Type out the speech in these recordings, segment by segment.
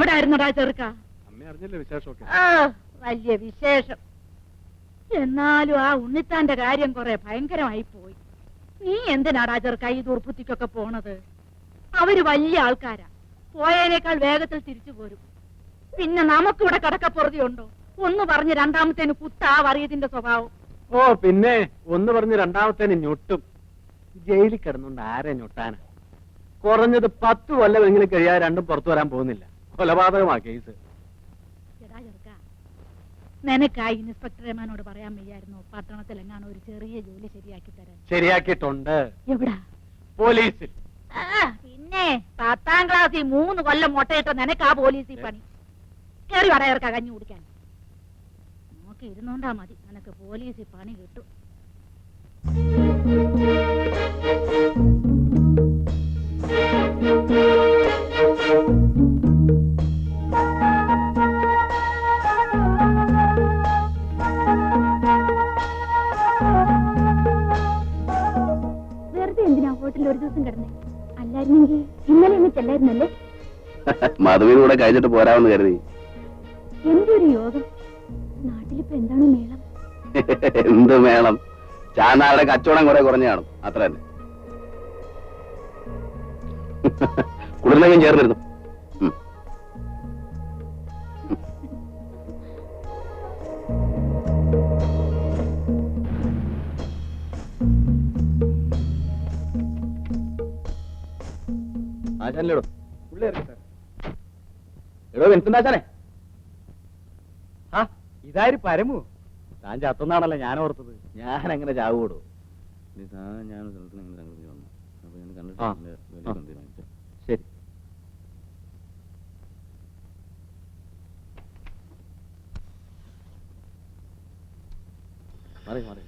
എവിടെ ആയിരുന്നടാ ചെറുക്ക? വലിയ വിശേഷം. എന്നാലും ആ ഉണ്ണിത്താന്റെ കാര്യം കുറെ ഭയങ്കരമായി പോയി. നീ എന്തിനാടാ ചെറുക്ക ഈ ദുർബുദ്ധിക്കൊക്കെ പോണത്? അവർ വലിയ ആൾക്കാരാ. പോയതിനേക്കാൾ വേഗത്തിൽ തിരിച്ചു പോരും. പിന്നെ നമുക്കിവിടെ കടക്കപ്പുറതിയുണ്ടോ ഒന്ന് പറഞ്ഞ് രണ്ടാമത്തേന് കുത്താ വറിയതിന്റെ സ്വഭാവം. ഓ പിന്നെ ഒന്ന് പറഞ്ഞ് രണ്ടാമത്തേന് ഞൊട്ടും. ജയിലിൽ കിടന്നുകൊണ്ട് ആരെ ഞൊട്ടാനാ? കുറഞ്ഞത് പത്ത് കൊല്ലമെങ്കിലും കഴിയാ രണ്ടും പുറത്തു വരാൻ പോകുന്നില്ല. കൊലപാതകമാ കേസ്. എടാ ചെറുക്ക നിനക്കായി ഇൻസ്പെക്ടർ റഹ്മാനോട് പറയാൻ വയ്യായിരുന്നു. പട്ടണത്തിൽ എങ്ങാനും ഒരു ചെറിയ ജോലി ശരിയാക്കി തരാൻ. ശരിയാക്കിയിട്ടുണ്ട്. എവിടാ? പോലീസിൽ. ആ, പിന്നെ പത്താം ക്ലാസ്സിൽ മൂന്ന് കൊല്ലം മുട്ടയിട്ട നിനക്ക് ആ പോലീസിൽ പണി. കയറി വടയർക്ക കഞ്ഞി കുടിക്കാൻ. നോക്കി ഇരുന്നോണ്ടാ മതി. നിനക്ക് പോലീസിൽ പണി കിട്ടും. ദിവസം കിടന്നേ. അല്ലായിരുന്നെങ്കിൽ ഇന്നലെ ഇന്ന് ചെല്ലായിരുന്നല്ലേ? മധുവിന് കൂടെ പോരാമെന്ന് കരുതി. എന്തൊരു യോഗം. നാട്ടിലിപ്പോ എന്താണ് മേളം? എന്ത് മേളം? ചാനാളുടെ കച്ചവടം കുറെ കുറഞ്ഞു കാണും. അത്ര തന്നെ. ചേർന്നിരുന്നു. ഉം. ആശാനിലെടോ എടോ വിൻസെന്റ് ആശാനെ ആ ഇതാര് പരമു? താൻ ചത്തുന്നാണല്ലോ ഞാൻ ഓർത്തത്. ഞാൻ അങ്ങനെ ചാവൂടോ ഞാൻ ശരി. മാറി ഇങ്ങനെ സംഗതി വന്നു അപ്പൊ ഞാൻ കണ്ടിട്ട് ആ, എന്റെ ആ. വലിയ തീരുമാനിച്ചു ശരി മാറി മാറി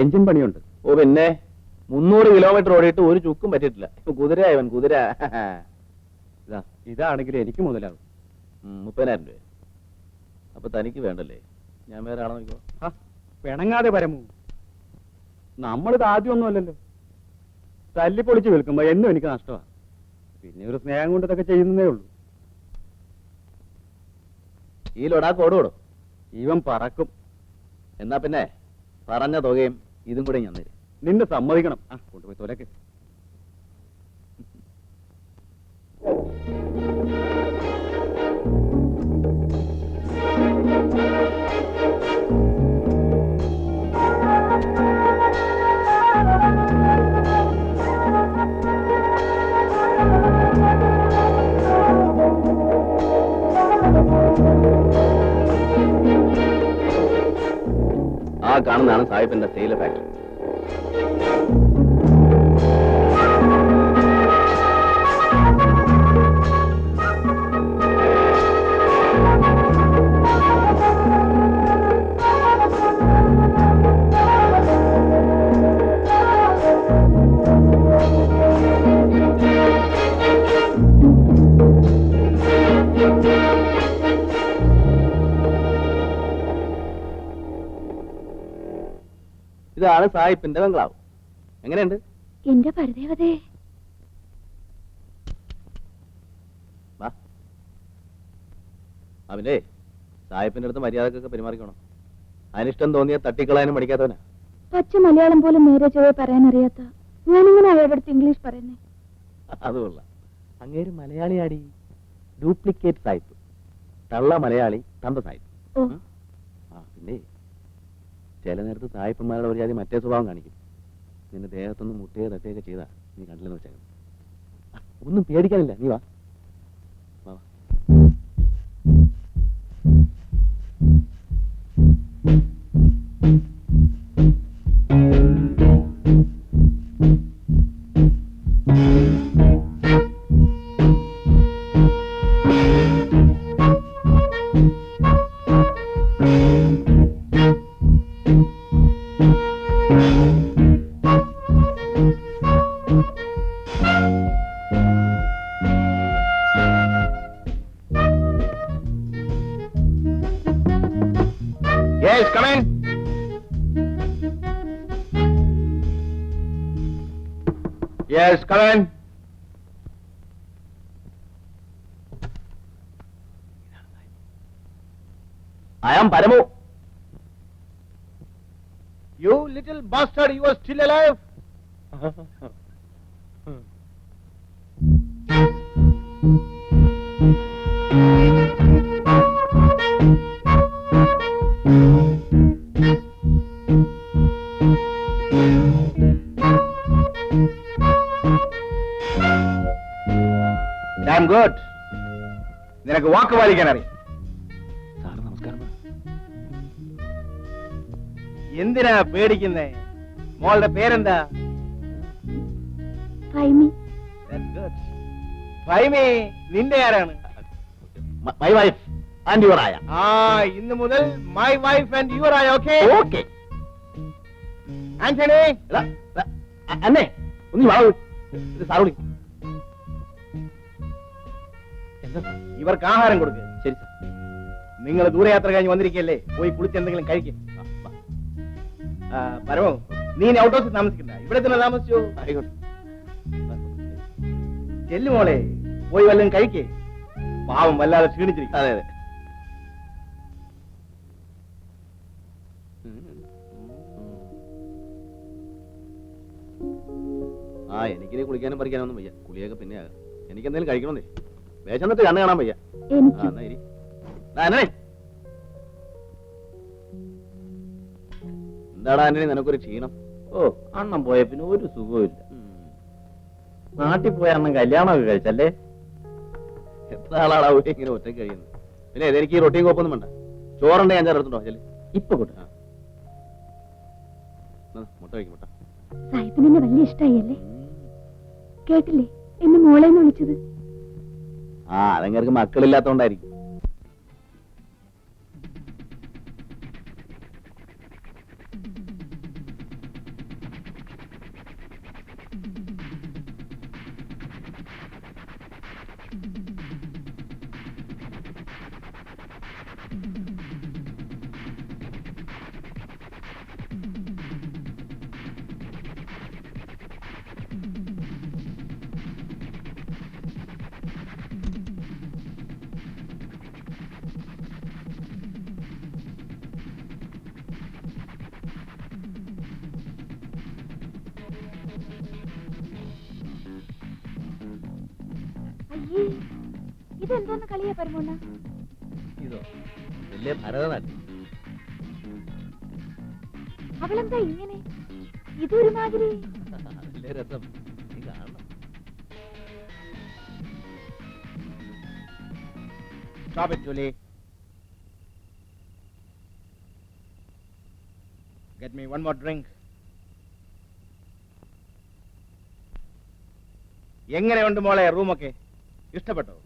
എഞ്ചിൻ പണിയുണ്ട്. ഓ പിന്നെ? മുന്നൂറ് കിലോമീറ്റർ ഓടിയിട്ട് ഒരു ചുക്കും പറ്റിയിട്ടില്ല. ഇപ്പൊ കുതിര ഇവൻ കുതിര. ഇതാ ഇതാണെങ്കിൽ എനിക്ക് മുതലാകും മുപ്പതിനായിരം രൂപ. അപ്പൊ തനിക്ക് വേണ്ടല്ലേ? ഞാൻ വേറെ ആളെ പരമോ പിണങ്ങാതെ പരമു. നമ്മളിത് അല്ലല്ലോ. തല്ലിപ്പൊളിച്ച് വിൽക്കുമ്പോ എന്നും എനിക്ക് നഷ്ടമാണ് പിന്നെ ഒരു സ്നേഹം കൊണ്ട് ഇതൊക്കെ ചെയ്യുന്നതേ ഉള്ളൂ. ഈ ലൊടാക്ക് ഓടുകൂടോ ഇവൻ പറക്കും. എന്നാ പിന്നെ? പറഞ്ഞ തുകയും ഇതും കൂടെ ഞാൻ തരും. നിന്നെ സമ്മതിക്കണം. ആ കൊണ്ടുപോയി തൊലക്ക്. ആ കാണുന്നതാണ് സാഹിബിന്റെ തേയില ഫാക്ടറി ഇതാണ് സാഹിബിന്റെ ബംഗ്ലാവ്. എങ്ങനെയുണ്ട്? എന്റെ പരദേവതേ. അവന്റെ സാഹിബിന്റെ അടുത്ത് മര്യാദക്കൊക്കെ പെരുമാറിക്കണം. അനിഷ്ടം തോന്നിയ തട്ടിക്കളയാനും പഠിക്കാത്തവനാ പച്ച മലയാളം പോലും നേരെ ചൊവ്വേ പറയാൻ അറിയാത്ത ഞാനിങ്ങനെ അവരുടെ അടുത്ത് ഇംഗ്ലീഷ് പറയുന്നേ. അതുകൊള്ള അങ്ങേര് മലയാളിയാടി. ഡ്യൂപ്ലിക്കേറ്റ് സായിപ്പ്. തള്ള മലയാളി തന്ത സായിപ്പ്. ഓ. ആ പിന്നെ ചില നേരത്ത് തായ്പന്മാരുടെ ഒരു ജാതി മറ്റേ സ്വഭാവം കാണിക്കും. നിന്റെ ദേഹത്തൊന്നും മുട്ടയോ തട്ടുകയൊക്കെ ചെയ്താ നീ കണ്ടില്ലെന്ന് വെച്ചേക്കണം ഒന്നും പേടിക്കാനില്ല. നീ വാ. I am Paramu. You little bastard, you are still alive? Damn good. നിനക്ക് വാക്ക് പാലിക്കാൻ അറിയാം എന്തിനാ പേടിക്കുന്നേ? മോളുടെ പേരെന്താ? ഫൈമി നിന്റെ ആരാണ്? മൈ വൈഫ് ആൻഡ് യുവർ ആയ ആ ഇന്ന് മുതൽ മൈ വൈഫ് ആൻഡ് യുവർ ആയ ഓക്കെ ഓക്കെ ആന്റണി? അന്നേ ഒന്ന് എന്താ? സാർ ഇവർക്ക് ആഹാരം കൊടുക്കുക ശരി സാർ. നിങ്ങൾ ദൂരയാത്ര കഴിഞ്ഞ് വന്നിരിക്കല്ലേ? പോയി കുളിച്ച് എന്തെങ്കിലും കഴിക്കും. പരമോ നീ ഔട്ട് ഹൗസിൽ താമസിക്കണ്ട. ഇവിടെ തന്നെ താമസിച്ചു? ആയിക്കോട്ടെ. ചെല്ലു മോളെ പോയി വല്ലതും കഴിക്കേ. പാവം വല്ലാതെ ക്ഷീണിച്ചിരിക്കും അതെ അതെ. ആ എനിക്കിനി കുളിക്കാനും പറിക്കാനൊന്നും വയ്യ. കുളിയൊക്കെ പിന്നെ എനിക്ക് എന്തെങ്കിലും കഴിക്കണമെന്നേ വേഷന്നിട്ട് കണ്ണ് കാണാൻ വയ്യ. ആ എനിക്ക് എന്നാ ഇരി. ദാ, എന്താടാ ആന്റണി നിനക്കൊരു ക്ഷീണം? ഓ അണ്ണം പോയ പിന്നെ ഒരു ഉം. നാട്ടിൽ പോയ അണ്ണം കല്യാണമൊക്കെ കഴിച്ചല്ലേ? എത്ര ആളാടാ ഇങ്ങനെ ഒറ്റയ്ക്ക് കഴിയുന്നത്? പിന്നെ എനിക്ക് ഈ റൊട്ടിയും കോപ്പൊന്നും വേണ്ട. ചോറുണ്ടെങ്കിൽ അഞ്ചാറ് എടുത്തുണ്ടോ ചെല്ലേ. ഇപ്പൊ കൂട്ട മുട്ട കഴിക്കും മുട്ട. സാഹിബിന് എന്നെ വലിയ ഇഷ്ടായല്ലേ? ഉം. കേട്ടില്ലേ? എന്നെ മോളേന്ന് വിളിച്ചത്. ആ അതങ്ങൾക്ക് മക്കളില്ലാത്തോണ്ടായിരിക്കും. ഇതെന്തോന്ന് കളിയാ പരമോണ്ണ ഇതോ വലിയ ഭരതനാട്യം. അവളെന്താ ഇങ്ങനെ? ഇതൊരുമാതിരി വലിയ രസം. നീ കാണണം. Stop it, Julie. Get me one more drink. എങ്ങനെയുണ്ട് മോളെ റൂമൊക്കെ? ഇഷ്ടപ്പെട്ടോ?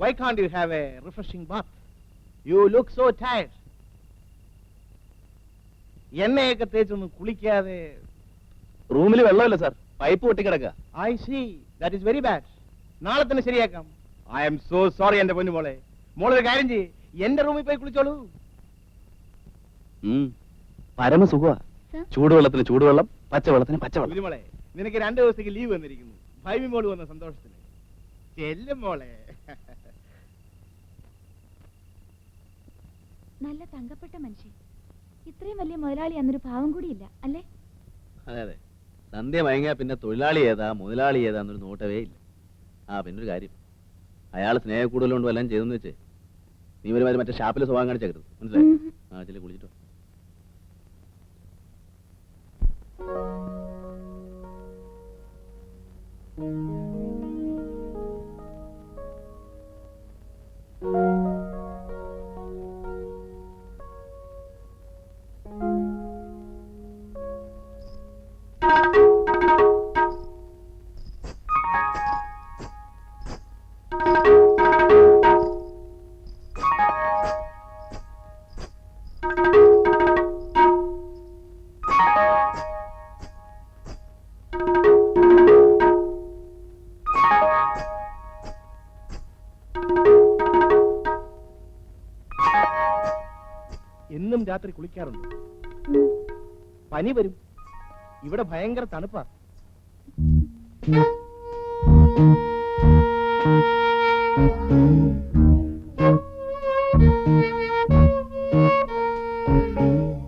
Why can't you have a refreshing bath you look so tired എണ്ണയൊക്കെ തേച്ചൊന്നും കുളിക്കാതെ റൂമിൽ വെള്ളമില്ല sir. Pipe പൊട്ടിക്കിടക്കുക I see that is very bad നാളെ തന്നെ ശരിയാക്കാം. ഐ എം സോ സോറി എന്റെ പൊന്നു മോളെ. മോളൊരു കാര്യം ചെയ്യ്. എന്റെ റൂമിൽ പോയി കുളിച്ചോളൂ. പരമസുഖമാ സർ? ചൂടുവെള്ളത്തിന് ചൂടുവെള്ളം പച്ചവെള്ളത്തിന് പച്ചവെള്ളം. മോളെ നിനക്ക് രണ്ടു ദിവസത്തേക്ക് ലീവ് വന്നിരിക്കുന്നു. ഭൈമി മോൾ വന്ന സന്തോഷത്തിന്. ചെല്ലും മോളെ. നല്ല തങ്കപ്പെട്ട മനുഷ്യൻ. ഇത്രയും വലിയ മുതലാളി അന്നൊരു ഭാവം കൂടിയില്ല അല്ലേ? അതെ അതെ. സന്ധ്യ മയങ്ങിയ പിന്നെ തൊഴിലാളി ഏതാ മുതലാളി ഏതാ എന്നൊരു നോട്ടവേ ഇല്ല. ആ പിന്നെ ഒരു കാര്യം. അയാൾ സ്നേഹ കൂടുതലുണ്ട് വല്ലതും ചെയ്തെന്ന് വെച്ചേ. നീ ഒരുമാതിരി മറ്റേ ഷാപ്പിൽ സ്വഭാവം കാണിച്ചേക്കരുത്. മനസ്സിലായി? കുളിച്ചിട്ടോ ആ ചില കുളിച്ചിട്ടോ എന്നും രാത്രി കുളിക്കാറുണ്ട്. പനി വരും. ഇവിടെ ഭയങ്കര തണുപ്പാ.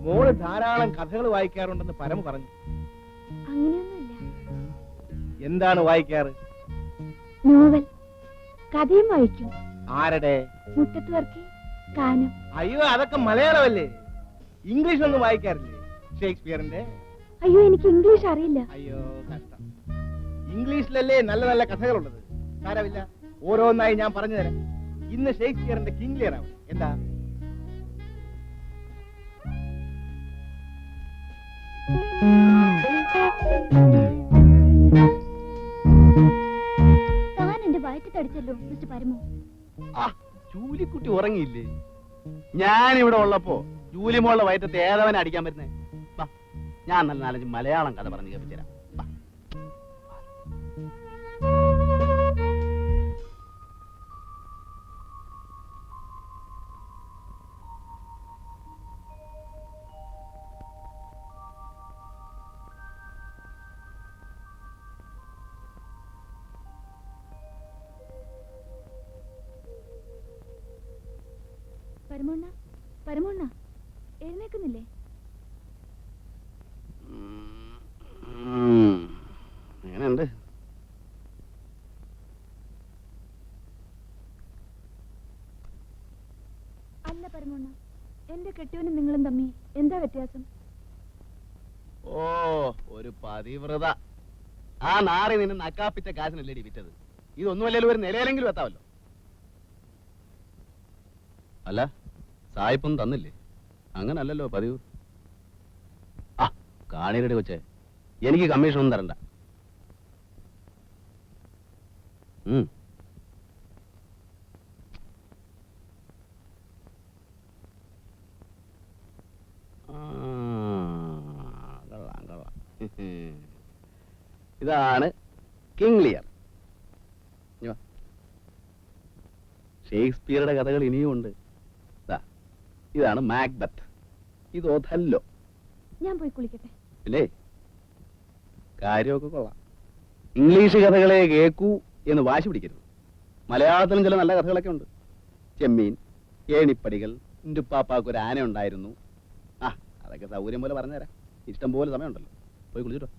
മോൾ ധാരാളം കഥകൾ വായിക്കാറുണ്ടെന്ന് പരമ പറഞ്ഞു. അങ്ങനെയൊന്നുമില്ല. എന്താണ് വായിക്കാറ്? നോവൽ. കഥയും വായിക്കും. ആരുടെ? മുറ്റത്ത് വർക്കി കാനം. അയ്യോ അതൊക്കെ മലയാളമല്ലേ? ഇംഗ്ലീഷ് ഒന്നും വായിക്കാറില്ലേ? ഷേക്സ്പിയറിന്റെ? അയ്യോ എനിക്ക് ഇംഗ്ലീഷ് അറിയില്ല. അയ്യോ കഷ്ടം. ഇംഗ്ലീഷിലല്ലേ നല്ല നല്ല കഥകളുള്ളത്? സാരമില്ല. ഓരോന്നായി ഞാൻ പറഞ്ഞു തരാം. ഇന്ന് ഷേക്സ്പിയറിന്റെ കിങ് ലിയർ ആവും എന്താ? താൻ എന്റെ വയറ്റി തടിച്ചല്ലോ മിസ്റ്റർ പരമു? ആ ജൂലിക്കുട്ടി ഉറങ്ങിയില്ലേ? ഞാൻ ഇവിടെ ഉള്ളപ്പോ ജൂലി മോളുടെ വയറ്റത്ത് ഏതവനെ അടിക്കാൻ പറ്റുന്നേ. ഞാൻ നല്ല നാലഞ്ച് മലയാളം കഥ പറഞ്ഞ് കേൾപ്പിച്ചുതരാം. പരമോണ്ണ പരമണ്ണ. എഴുന്നേക്കുന്നില്ലേ. എങ്ങനെയുണ്ട് അല്ല പരമണ്ണ എന്റെ കെട്ടിയവനും നിങ്ങളും തമ്മി എന്താ വ്യത്യാസം? ഓ ഒരു പതിവ്രത. ആ നാറി നിന്നെ നക്കാപ്പിച്ച കാശിനല്ലേടി വിറ്റത്? ഇതൊന്നുമല്ലല്ലോ ഒരു നിലയിലെങ്കിലും എത്താവല്ലോ അല്ല സായിപ്പൊന്നും തന്നില്ലേ? അങ്ങനല്ലല്ലോ പതിവ്. ആ കാണിയുടെ കൊച്ചെ എനിക്ക് കമ്മീഷൻ ഒന്നും തരണ്ട. ഇതാണ് കിങ് ലിയർ. ഷേക്സ്പിയറുടെ കഥകൾ ഇനിയും ഉണ്ട് ദാ, ഇതാണ് മാക്ബത്ത് ഇത് ഒഥല്ലോ ഞാൻ പോയി കുളിക്കട്ടെ. അല്ലേ കാര്യമൊക്കെ കൊള്ളാം. ഇംഗ്ലീഷ് കഥകളെ കേൾക്കൂ എന്ന് വാശി പിടിക്കരുത്. മലയാളത്തിലും ചില നല്ല കഥകളൊക്കെ ഉണ്ട്. ചെമ്മീൻ ഏണിപ്പടികൾ ഇന്റുപ്പാപ്പാക്ക് ഒരു ആന ഉണ്ടായിരുന്നു. ആ അതൊക്കെ സൗകര്യം പോലെ പറഞ്ഞുതരാം. ഇഷ്ടം പോലെ സമയമുണ്ടല്ലോ. പോയി കുളിച്ചിട്ടോ?